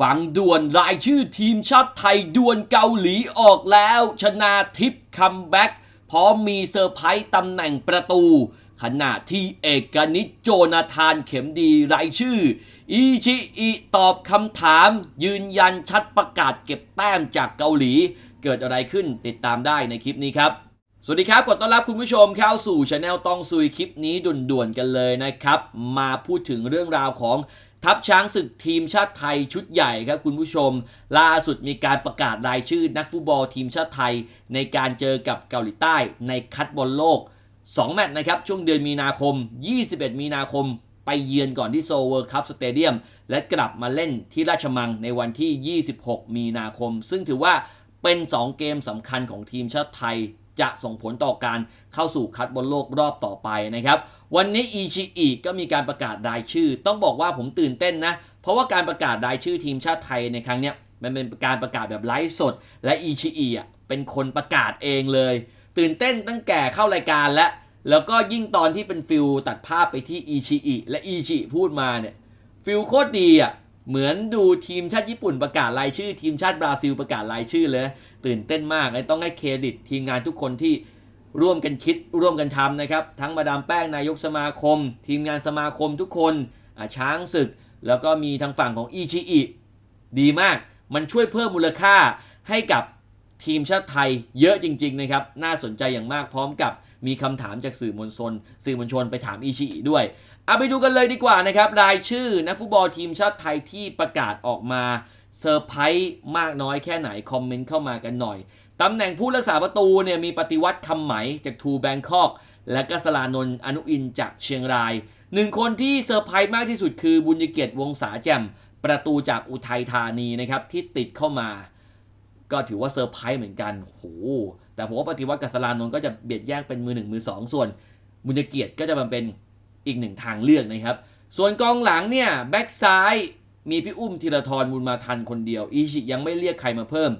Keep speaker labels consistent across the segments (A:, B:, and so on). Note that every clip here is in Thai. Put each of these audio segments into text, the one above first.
A: ฟังด่วนรายชื่อทีมชาติไทยด่วนเกาหลีออกแล้ว ชนาทิพย์คัมแบ็กพร้อมมีเซอร์ไพรส์ตำแหน่งประตู ขณะที่เอกนิตโจนาธานเข็มดีรายชื่อ อีชิอิตอบคำถาม ยืนยันชัดประกาศเก็บแต้มจากเกาหลี เกิดอะไรขึ้นติดตามได้ในคลิปนี้ครับ สวัสดีครับขอต้อนรับคุณผู้ชมเข้าสู่ช anel ต้องซุยคลิปนี้ด่วนๆกันเลยนะครับ มาพูดถึงเรื่องราวของ ทัพช้างศึกทีมชาติไทยชุดใหญ่ครับคุณผู้ชม ล่าสุดมีการประกาศรายชื่อนักฟุตบอลทีมชาติไทย ในการเจอกับเกาหลีใต้ในคัดบอลโลก 2 แมตช์นะครับ ช่วงเดือนมีนาคม 21 มีนาคม ไปเยือนก่อนที่โซเวิร์คัพสเตเดียม และกลับมาเล่นที่ราชมังในวันที่ 26 มีนาคม ซึ่งถือว่าเป็น 2 เกมสำคัญของทีมชาติไทย จะส่งผลต่อการเข้าสู่คัดบอลโลกรอบต่อไปนะครับ วันนี้อีชิอิก็มีการประกาศรายชื่อ ต้องบอกว่าผมตื่นเต้นนะ เพราะว่าการประกาศรายชื่อทีมชาติไทยในครั้งเนี้ยมันเป็นการประกาศแบบไลฟ์สด และอีชิอิอะเป็นคนประกาศเองเลย ตื่นเต้นตั้งแต่เข้ารายการแล้วแล้วก็ยิ่งตอนที่เป็นฟิลตัดภาพไปที่อีชิอิและอีชิพูดมาเนี่ยฟิลโคตรดีอะเหมือนดูทีมชาติญี่ปุ่นประกาศรายชื่อ ทีมชาติบราซิลประกาศรายชื่อเลย ตื่นเต้นมากเลยต้องให้เครดิตทีมงานทุกคนที่ ร่วมกันคิดร่วมกันทำนะครับ ทั้งมาดามแป้งนายกสมาคม ทีมงานสมาคมทุกคนช้างศึก แล้วก็มีทางฝั่งของอีชิอิดีมาก มันช่วยเพิ่มมูลค่าให้กับทีมชาติไทยเยอะจริง ๆ นะครับ น่าสนใจอย่างมากพร้อมกับมีคำถามจากสื่อมวลชน สื่อมวลชนไปถามอีชิอิด้วย เอาไปดูกันเลยดีกว่านะครับ รายชื่อนักฟุตบอลทีมชาติไทยที่ประกาศออกมาเซอร์ไพรส์มากน้อยแค่ไหน คอมเมนต์เข้ามากันหน่อย ตำแหน่งผู้รักษาประตูเนี่ยมีปฏิวัติคำไหมจากทูแบงคอก และก็สลานนท์อนุอินจากเชียงรายหนึ่งคนที่เซอร์ไพรส์มากที่สุดคือบุญยเกียรติวงศาแจ่มประตูจากอุทัยธานีนะครับที่ติดเข้ามา ก็ถือว่าเซอร์ไพรส์เหมือนกันโหแต่ผมว่าปฏิวัติกับสลานนท์ก็จะเบียดแย่งเป็นมือหนึ่งมือสองส่วน บุญยเกียรติก็จะมาเป็นอีกหนึ่งทางเลือกนะครับ ส่วนกองหลังเนี่ยแบ็กซ้ายมีพี่อุ้มธีรทรบุญมาทันคนเดียว อีชิยังไม่เรียกใครมาเพิ่ม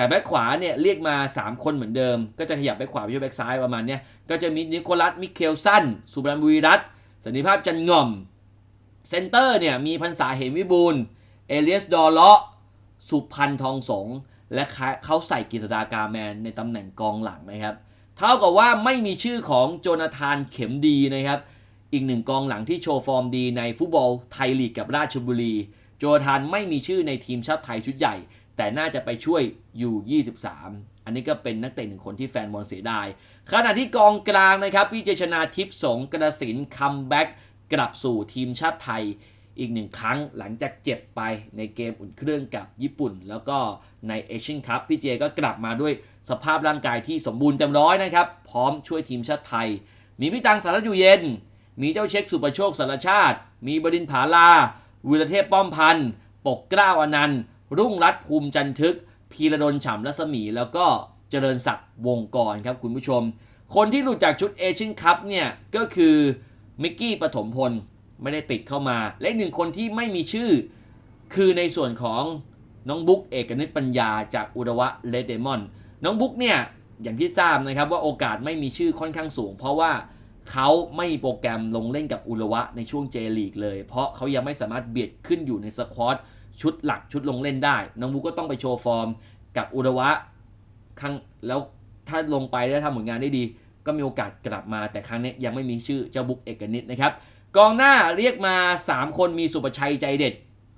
A: แต่แบ็กขวาเนี่ยเรียกมา 3 คนเหมือนเดิม ก็จะขยับแบ็กขวาไปช่วยแบ็กซ้ายประมาณเนี้ยก็จะมีนิโคลัส มิเคลสัน สุบรันบุรีรัตสันนิภาพจันง่อม เซนเตอร์เนี่ยมีพันษาเหมวิบูลเอเลียสดอเลาะ สุพันทองสง และเขาใส่กฤษดากาแมนในตำแหน่งกองหลังนะครับ เท่ากับว่าไม่มีชื่อของโจนาธานเข็มดีนะครับ อีกหนึ่งกองหลังที่โชว์ฟอร์มดีในฟุตบอลไทยลีกกับราชบุรี โจนาธานไม่มีชื่อในทีมชาติไทยชุดใหญ่ แต่น่าจะไปช่วยอยู่ 23 อันนี้ก็เป็นนักเตะหนึ่งคนที่แฟนบอลเสียดาย ขณะที่กองกลางนะครับพี่เจชนาทิพย์สงกระสินคัมแบ็กกลับสู่ทีมชาติไทยอีกหนึ่งครั้งหลังจากเจ็บไปในเกมอุ่นเครื่องกับญี่ปุ่น แล้วก็ในเอเชียนคัพพี่เจก็กลับมาด้วยสภาพร่างกายที่สมบูรณ์เต็มร้อยนะครับ พร้อมช่วยทีมชาติไทย มีพี่ตังสารอยู่เย็น มีเจ้าเช็คสุประโชคสารชาติ มีบดินผาลาวิรเทพป้อมพันธ์ปกกล้าวอนันต์ รุ่งรัตภูมิจันทึก พีระดลฉ่ำรัศมี แล้วก็เจริญศักดิ์วงกรครับคุณผู้ชม คนที่หลุดจากชุดเอเชียนคัพเนี่ย ก็คือมิกกี้ปฐมพลไม่ได้ติดเข้ามา และหนึ่งคนที่ไม่มีชื่อ คือในส่วนของน้องบุ๊กเอกนิตปัญญาจากอุดวะเลดเดมอน น้องบุ๊กเนี่ยอย่างที่ทราบนะครับว่าโอกาสไม่มีชื่อค่อนข้างสูง เพราะว่าเขาไม่มีโปรแกรมลงเล่นกับอุระวะในช่วงเจลีกเลย เพราะเขายังไม่สามารถเบียดขึ้นอยู่ในสควอต ชุดหลักชุดลงเล่นได้ น้องบุก็ต้องไปโชว์ฟอร์ม กับอุระวะครั้งแล้วถ้าลงไปแล้วทำผลงานได้ดี ก็มีโอกาสกลับมาแต่ครั้งนี้ยังไม่มีชื่อเจ้าบุ๊กเอกนิตนะครับกองหน้าเรียกมา 3 คนมีสุประชัยใจเด็ด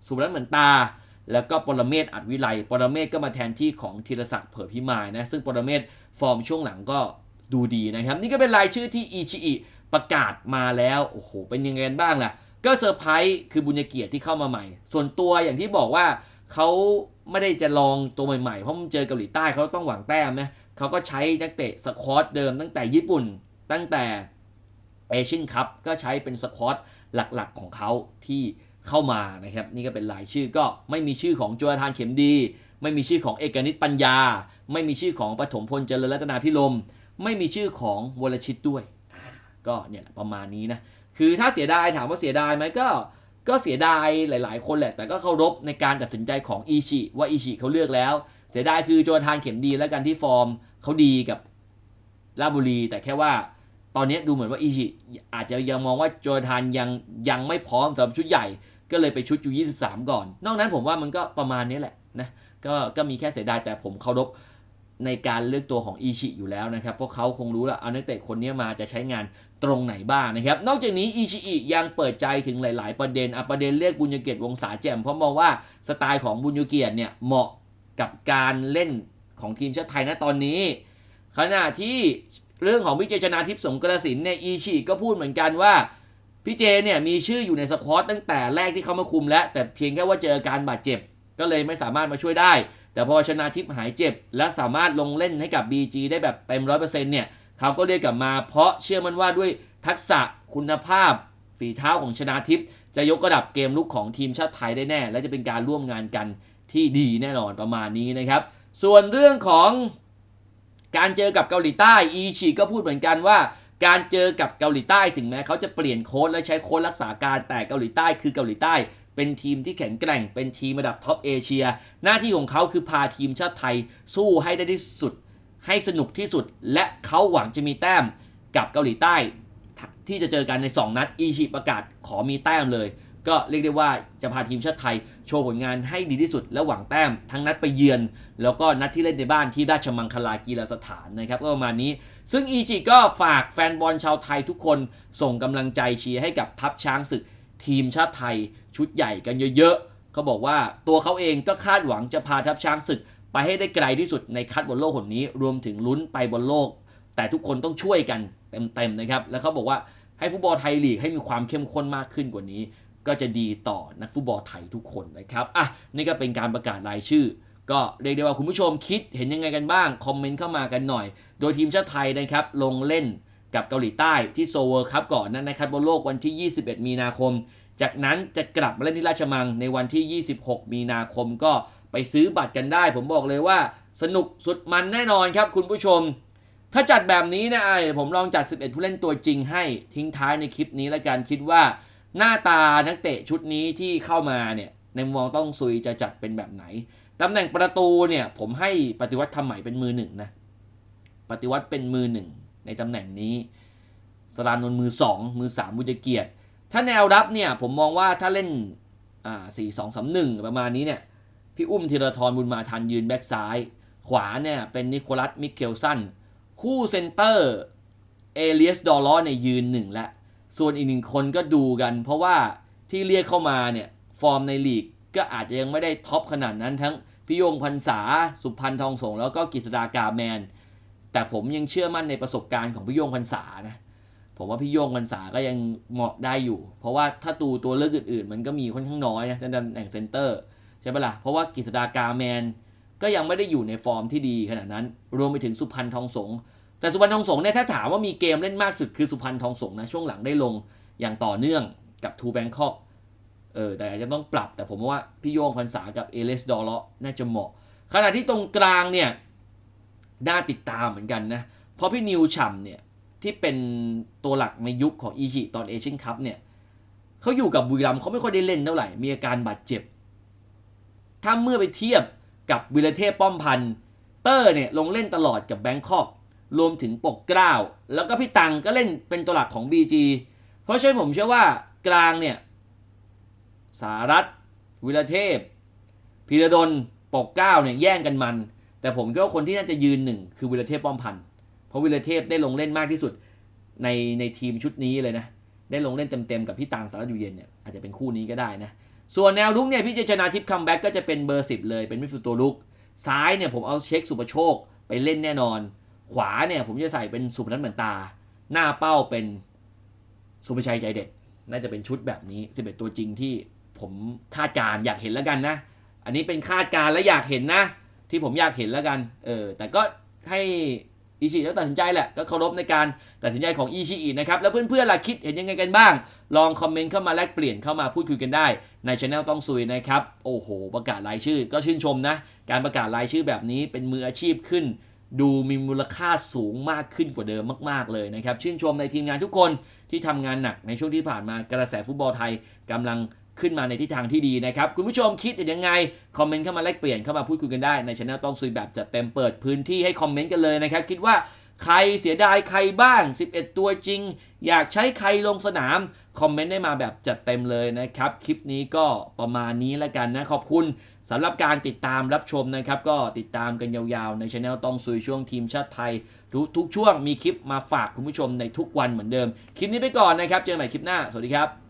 A: สุรัตน์เหมือนตา แล้วก็ปรเมศอัดวิไลปรเมศก็มาแทนที่ของธีรศักดิ์เผื่อพิมายนะซึ่งปรเมศฟอร์มช่วงหลังก็ดูดีนะครับ นี่ก็เป็นรายชื่อที่อีชิอิประกาศมาแล้วโอ้โหเป็นยังไงบ้างล่ะ ก็เซอร์ไพรส์คือบุญเกียรติที่เข้ามาใหม่ ส่วนตัวอย่างที่บอกว่าเขาไม่ได้จะลองตัวใหม่ๆ เพราะมันเจอเกาหลีใต้เขาต้องหวังแต้มนะเขาก็ใช้นักเตะสควอตเดิมตั้งแต่ญี่ปุ่น ตั้งแต่เอเชียนคัพก็ใช้เป็นสควอตหลักๆของเขาที่เข้ามานะครับ นี่ก็เป็นรายชื่อก็ไม่มีชื่อของจุลธานเข็มดี ไม่มีชื่อของเอกนิตปัญญา ไม่มีชื่อของปฐมพลเจริญรัตนาพิรมไม่มีชื่อของวรชิตด้วย ก็เนี่ยประมาณนี้นะ คือถ้าเสียดายถามว่าเสียดายไหมก็ก็เสียดายหลาย ๆ คนแหละ แต่ก็เคารพในการตัดสินใจของอีชิว่าอีชิเขาเลือกแล้ว เสียดายคือโจทานเข็มดีและการที่ฟอร์มเขาดีกับราบุรี แต่แค่ว่าตอนนี้ดูเหมือนว่าอีชิอาจจะยังมองว่าโจทานยังยังไม่พร้อมสำหรับชุดใหญ่ ก็เลยไปชุดยู่23 ก่อน นอกนั้นผมว่ามันก็ประมาณนี้แหละนะก็ก็มีแค่เสียดายแต่ผมเคารพ ในการเลือกตัวของอีชิอยู่แล้วนะครับเพราะเขาคงรู้แล้วเอานักเตะคนนี้มาจะใช้งานตรงไหนบ้างนะครับ นอกจากนี้อีชิอิยังเปิดใจถึงหลาย ๆ ประเด็นอประเด็นเรียกบุญยเกียรติวงศาแจ่มเพราะมองว่าสไตล์ของบุญยเกียรติเนี่ยเหมาะกับการเล่นของทีมชาติไทยณตอนนี้ ขณะที่เรื่องของพี่เจชนาทิพย์สงกระสินเนี่ยอีชิก็พูดเหมือนกันว่าพี่เจเนี่ยมีชื่ออยู่ในสควอตตั้งแต่แรกที่เขามาคุมแล้ว แต่เพียงแค่ว่าเจอการบาดเจ็บก็เลยไม่สามารถมาช่วยได้ แต่พอชนาทิพย์หายเจ็บ และสามารถลงเล่นให้กับ BG ได้แบบเต็มร้อยเปอร์เซ็นต์เนี่ยเขาก็เรียกกลับมาเพราะเชื่อมันว่าด้วยทักษะคุณภาพ ฝีเท้าของชนาทิพย์จะยกระดับเกมลุกของทีมชาติไทยได้แน่ และจะเป็นการร่วมงานกันที่ดีแน่นอนประมาณนี้นะครับ ส่วนเรื่องของการเจอกับเกาหลีใต้อีชีก็พูดเหมือนกันว่า การเจอกับเกาหลีใต้ถึงแม้เขาจะเปลี่ยนโค้ชและใช้โค้ชรักษาการแต่เกาหลีใต้คือเกาหลีใต้ เป็นทีมที่แข็งแกร่ง เป็นทีมระดับท็อปเอเชีย หน้าที่ของเขาคือพาทีมชาติไทยสู้ให้ได้ที่สุด ให้สนุกที่สุด และเขาหวังจะมีแต้มกับเกาหลีใต้ ที่จะเจอกันใน 2 นัด อีชิประกาศขอมีแต้มเลย ก็เรียกได้ว่าจะพาทีมชาติไทย โชว์ผลงานให้ดีที่สุด และหวังแต้มทั้งนัดไปเยือน แล้วก็นัดที่เล่นในบ้านที่ราชมังคลากีฬาสถานนะครับก็ประมาณนี้ ซึ่งอีชิก็ฝากแฟนบอลชาวไทยทุกคนส่งกำลังใจเชียร์ให้กับทัพช้างศึก ทีมชาติไทยชุดใหญ่กันเยอะๆเขาบอกว่าตัวเขาเองก็คาดหวังจะพาทัพช้างศึก ไปให้ได้ไกลที่สุดในคัดบอลโลกหนนี้ รวมถึงลุ้นไปบอลโลก แต่ทุกคนต้องช่วยกันเต็มๆนะครับ แล้วเขาบอกว่าให้ฟุตบอลไทยลีกให้มีความเข้มข้นมากขึ้นกว่านี้ ก็จะดีต่อนักฟุตบอลไทยทุกคนนะครับอะนี่ก็เป็นการประกาศรายชื่อ ก็เรียกได้ว่าคุณผู้ชมคิดเห็นยังไงกันบ้างคอมเมนต์เข้ามากันหน่อย โดยทีมชาติไทยนะครับลงเล่น กับเกาหลีใต้ที่โซเวอร์คัพก่อนนั้นนะครับบนโลกวันที่ 21 มีนาคม จากนั้นจะกลับมาเล่นที่ราชมังในวันที่ 26 มีนาคมก็ไปซื้อบัตรกันได้ ผมบอกเลยว่าสนุกสุดมันแน่นอนครับคุณผู้ชม ถ้าจัดแบบนี้นะไอ้ผมลองจัด 11 ผู้เล่นตัวจริงให้ทิ้งท้ายในคลิปนี้แล้วกันคิดว่า หน้าตานักเตะชุดนี้ที่เข้ามาเนี่ยในมุมมองต้องซุยจะจัดเป็นแบบไหนตำแหน่งประตูเนี่ยผมให้ปฏิวัติทำใหม่เป็นมือหนึ่งนะปฏิวัติเป็นมือหนึ่ง ในตำแหน่งนี้สรานนท์มือสองมือสามบุญเกียรติ ถ้าแนวรับเนี่ยผมมองว่าถ้าเล่นอ่าสี่สองสามหนึ่งประมาณนี้เนี่ยพี่อุ้มธีรทรบุญมาทันยืนแบ็กซ้าย ขวาเนี่ยเป็นนิโคลัสมิเคลสันคู่เซนเตอร์เอเลียสดอลล์ในยยืนหนึ่งและส่วนอีกหนึ่งคนก็ดูกัน เพราะว่าที่เรียกเข้ามาเนี่ยฟอร์มในลีกก็อาจจะยังไม่ได้ท็อปขนาดนั้นทั้งพี่ยงพันษา สุพันธ์ทองสงแล้วก็กฤษดากาแมน แต่ผมยังเชื่อมั่นในประสบการณ์ของพี่โยงพันษานะผมว่าพี่โยงพันษาก็ยังเหมาะได้อยู่ เพราะว่าถ้าตูตัวเลือกอื่นๆ มันก็มีค่อนข้างน้อยนะในตำแหน่งเซนเตอร์ใช่ปะละ่ะเพราะว่ากฤษดากาแมนก็ยังไม่ได้อยู่ในฟอร์มที่ดีขนาดนั้น รวมไปถึงสุพันธ์ทองสงแต่สุพรรณทองสงเนี่ยถ้าถามว่ามีเกมเล่นมากสุดคือสุพรรณทองสงนะช่วงหลังได้ลงอย่างต่อเนื่องกับทูแบงคอกเออแต่อาจจะต้องปรับแต่ผมว่าพี่โยงพันษากับเอเลสดอลเลาะน่าจะเหมาะ ขณะที่ตรงกลางเนี่ย น่าติดตามเหมือนกันนะ เพราะพี่นิวฉ่ำเนี่ย ที่เป็นตัวหลักในยุคของอีชิตอนเอเชียนคัพเนี่ยเขาอยู่กับบุรีรัมเขาไม่ค่อยได้เล่นเท่าไหร่ มีอาการบาดเจ็บ ถ้าเมื่อไปเทียบกับวิลเทพป้อมพันธ์เตอร์เนี่ยลงเล่นตลอดกับแบงคอกรวมถึงปกเกล้า แล้วก็พี่ตังก็เล่นเป็นตัวหลักของ BG เพราะฉะนั้นผมเชื่อว่ากลางเนี่ยสารัตวิรเทพพีระดลปกเก้าเนี่ยแย่งกันมัน แต่ผมก็คนที่น่าจะยืนหนึ่งคือวิรเทพป้อมพันธ์เพราะวิรเทพได้ลงเล่นมากที่สุดในในทีมชุดนี้เลยนะ ได้ลงเล่นเต็มๆกับพี่ตังสารอยู่เย็นเนี่ยอาจจะเป็นคู่นี้ก็ได้นะ ส่วนแนวลุกเนี่ยพี่เจชนาทิพย์คัมแบ็กก็จะเป็นเบอร์สิบเลยเป็นมิดฟิลด์ตัวลุก ซ้ายเนี่ยผมเอาเช็คสุประโชคไปเล่นแน่นอน ขวาเนี่ยผมจะใส่เป็นสุพนัทเหมือนตา หน้าเป้าเป็นสุภชัยใจเด็ด น่าจะเป็นชุดแบบนี้11ตัวจริงที่ผมคาดการอยากเห็นแล้วกันนะ อันนี้เป็นคาดการและอยากเห็นนะ ที่ผมอยากเห็นแล้วกัน เออ แต่ก็ให้อิชิต้องตัดสินใจแหละ ก็เคารพในการตัดสินใจของอิชิอินะครับ แล้วเพื่อนๆล่ะคิดเห็นยังไงกันบ้าง ลองคอมเมนต์เข้ามาแลกเปลี่ยนเข้ามาพูดคุยกันได้ในช anel ต้องซุยนะครับ โอ้โห ประกาศรายชื่อ ก็ชื่นชมนะ การประกาศรายชื่อแบบนี้เป็นมืออาชีพขึ้น ดูมีมูลค่าสูงมากขึ้นกว่าเดิมมากๆเลยนะครับ ชื่นชมในทีมงานทุกคนที่ทำงานหนักในช่วงที่ผ่านมากระแสฟุตบอลไทยกำลัง ขึ้นมาในทิศทางที่ดีนะครับ คุณผู้ชมคิดเห็นยังไง คอมเมนต์เข้ามาแลกเปลี่ยนเข้ามาพูดคุยกันได้ในช anel ต้องซุยแบบจัดเต็มเปิดพื้นที่ให้คอมเมนต์กันเลยนะครับ คิดว่าใครเสียดายใครบ้าง 11 ตัวจริง อยากใช้ใครลงสนาม คอมเมนต์ได้มาแบบจัดเต็มเลยนะครับ คลิปนี้ก็ประมาณนี้แล้วกันนะ ขอบคุณสำหรับการติดตามรับชมนะครับ ก็ติดตามกันยาวๆ ในช anel ต้องซุยช่วงทีมชาติไทย ทุกทุกช่วงมีคลิปมาฝากคุณผู้ชมในทุกวันเหมือนเดิม คลิปนี้ไปก่อนนะครับ เจอกันใหม่คลิปหน้า สวัสดีครับ